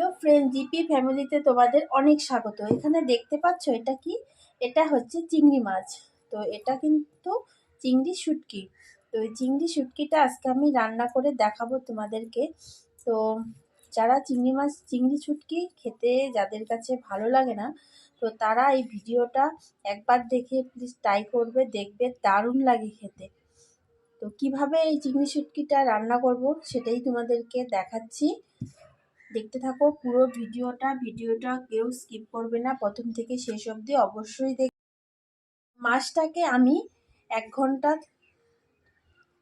Hello friend GP ফ্যামিলিতে তোমাদের অনেক স্বাগত। এখানে দেখতে পাচ্ছ এটা কি? এটা হচ্ছে চিংড়ি মাছ। তো এটা কিন্তু চিংড়ি শুটকি। তো এই চিংড়ি শুটকিটা আজকে আমি রান্না করে দেখাবো তোমাদেরকে। তো যারা চিংড়ি মাছ, চিংড়ি শুটকি খেতে যাদের কাছে ভালো লাগে না, তো তারা এই ভিডিওটা একবার দেখে প্লিজ ট্রাই করবে, দেখবে, দারুণ লাগে খেতে। তো কীভাবে এই চিংড়ি শুটকিটা রান্না করব সেটাই তোমাদেরকে দেখাচ্ছি। দেখতে থাকো পুরো ভিডিওটা ভিডিওটা কেউ স্কিপ করবে না। প্রথম থেকে শেষ অবধি অবশ্যই দেখ মাছটাকে আমি এক ঘণ্টা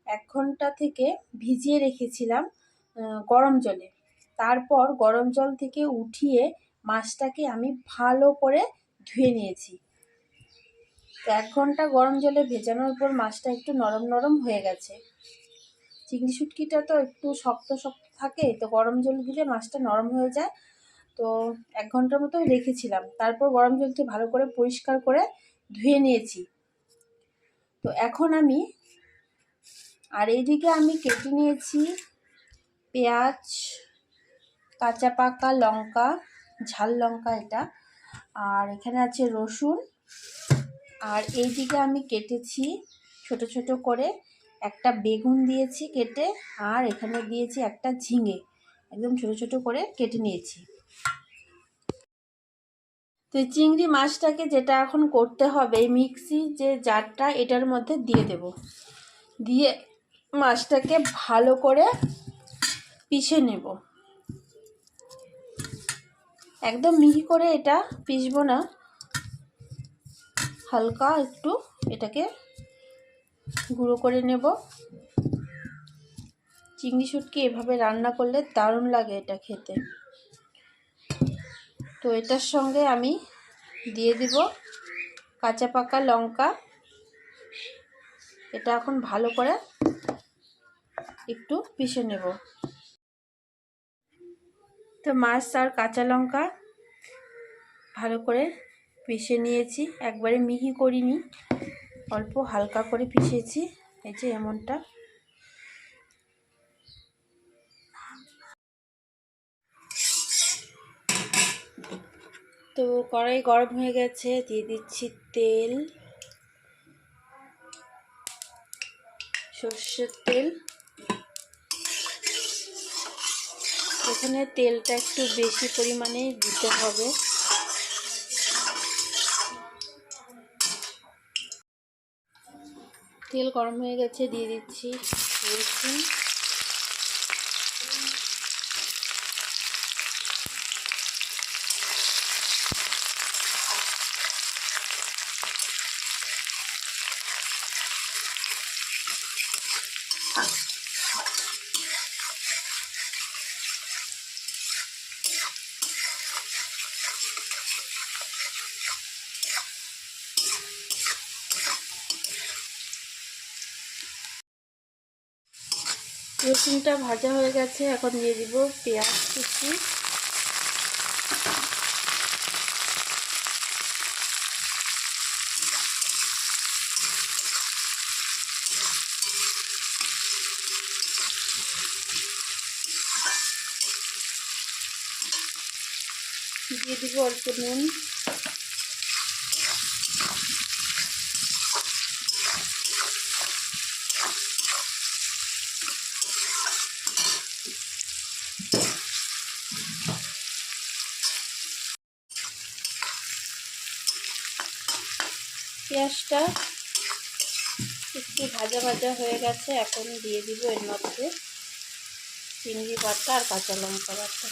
এক ঘণ্টা থেকে ভিজিয়ে রেখেছিলাম গরম জলে। তারপর গরম জল থেকে উঠিয়ে মাছটাকে আমি ভালো করে ধুয়ে নিয়েছি। তো এক ঘণ্টা গরম জলে ভেজানোর পর মাছটা একটু নরম নরম হয়ে গেছে। চিংড়ি শুটকিটা তো একটু শক্ত শক্ত থাকে, তো গরম জল দিলে মাছটা নরম হয়ে যায়। তো এক ঘণ্টার মতো রেখেছিলাম। তারপর গরম জল থেকে ভালো করে পরিষ্কার করে ধুয়ে নিয়েছি। তো এখন আমি আর এইদিকে আমি কেটে নিয়েছি পেঁয়াজ, কাঁচা পাকা লঙ্কা, ঝাল লঙ্কা এটা, আর এখানে আছে রসুন। আর এইদিকে আমি কেটেছি ছোট ছোট করে একটা বেগুন দিয়েছি কেটে, আর এখানে দিয়েছি একটা ঝিঙে। একদম ছোট ছোট করে কেটে নিয়েছি। তো চিংড়ি মাছটাকে যেটা এখন করতে হবে মিক্সি যে জারটা, এটার মধ্যে দিয়ে দেব। দিয়ে মাছটাকে ভালো করে পিষে নেব। একদম মিহি করে এটা পিসবো না। হালকা একটু এটাকে গুঁড়ো করে নেব। চিংড়ি শুটকি এভাবে রান্না করলে দারুণ লাগে এটা খেতে। তো এটার সঙ্গে আমি দিয়ে দিব কাঁচা পাকা লঙ্কা। এটা এখন ভালো করে একটু পিষে নেব। তো মাছ আর কাঁচা লঙ্কা ভালো করে পিষে নিয়েছি। একবারে মিহি করিনি। অল্প হালকা করে পিষেছি, এই যে এমনটা। তো কড়াই গরম হয়ে গেছে, দিয়ে দিচ্ছি তেল। সর্ষের তেল। এখানে তেলটা একটু বেশি পরিমাণে দিতে হবে। তেল গরম হয়ে গেছে দিয়ে দিচ্ছি রসুন। রসুনটা ভাজা হয়ে গেছে এখন দিয়ে দিব পেঁয়াজ কুচি। দিয়ে দিব অল্প নুন। পেঁয়াজটা একটু ভাজা ভাজা হয়ে গেছে, এখন দিয়ে দিব এর মধ্যে চিংড়ি বাটা আর কাঁচা লঙ্কা বাটা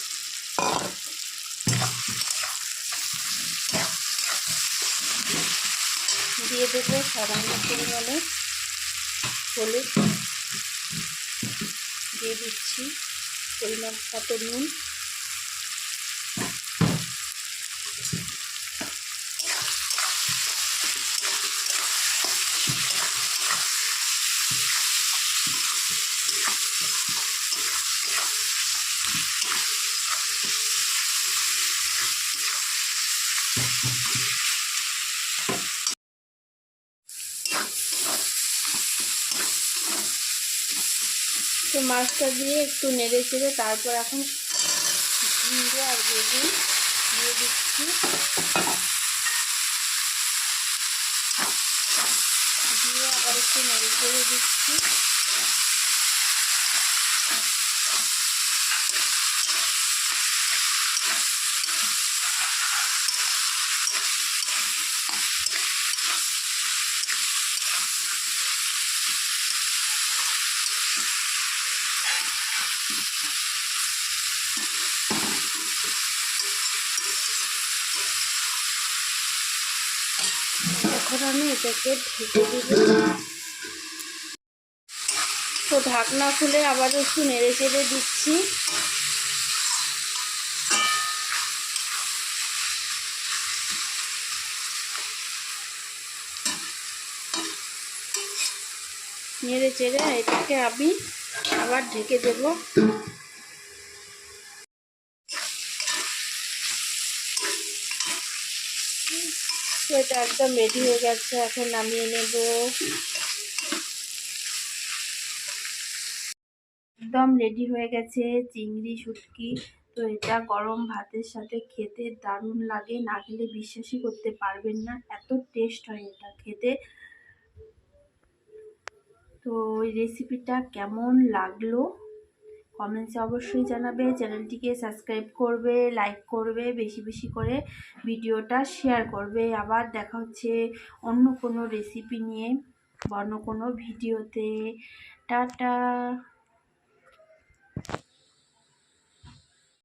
দিয়ে দেবো সামান্য পরিমাণে হলুদ। দিয়ে দিচ্ছি পরিমাণ মতো নুন। তো মাছটা দিয়ে একটু নেড়ে চেড়ে তারপর এখন জিরে আর বেগুন দিয়ে দিচ্ছি। দিয়ে আবার একটু নেড়ে চেড়ে দিচ্ছি। এখন আমি এটাকে ঢেকে দিব। তো ঢাকনা খুলে আবার একটু নেড়ে চেড়ে দিচ্ছি। নেড়ে চেড়ে এটাকে আমি আবার ঢেকে দেব তো এটা একদম রেডি হয়ে গেছে, এখন নামিয়ে নেব। একদম রেডি হয়ে গেছে, চিংড়ি, শুটকি। তো এটা গরম ভাতের সাথে খেতে দারুণ লাগে, না খেলে বিশ্বাসই করতে পারবেন না, এত টেস্ট হয় এটা খেতে। তো ওই রেসিপিটা কেমন লাগল? কমেন্টসে অবশ্যই জানাবে, চ্যানেলটিকে সাবস্ক্রাইব করবে লাইক করবে, বেশি বেশি করে ভিডিওটা শেয়ার করবে। আবার দেখা হচ্ছে অন্য কোনো রেসিপি নিয়ে অন্য কোনো ভিডিওতে। টাটা!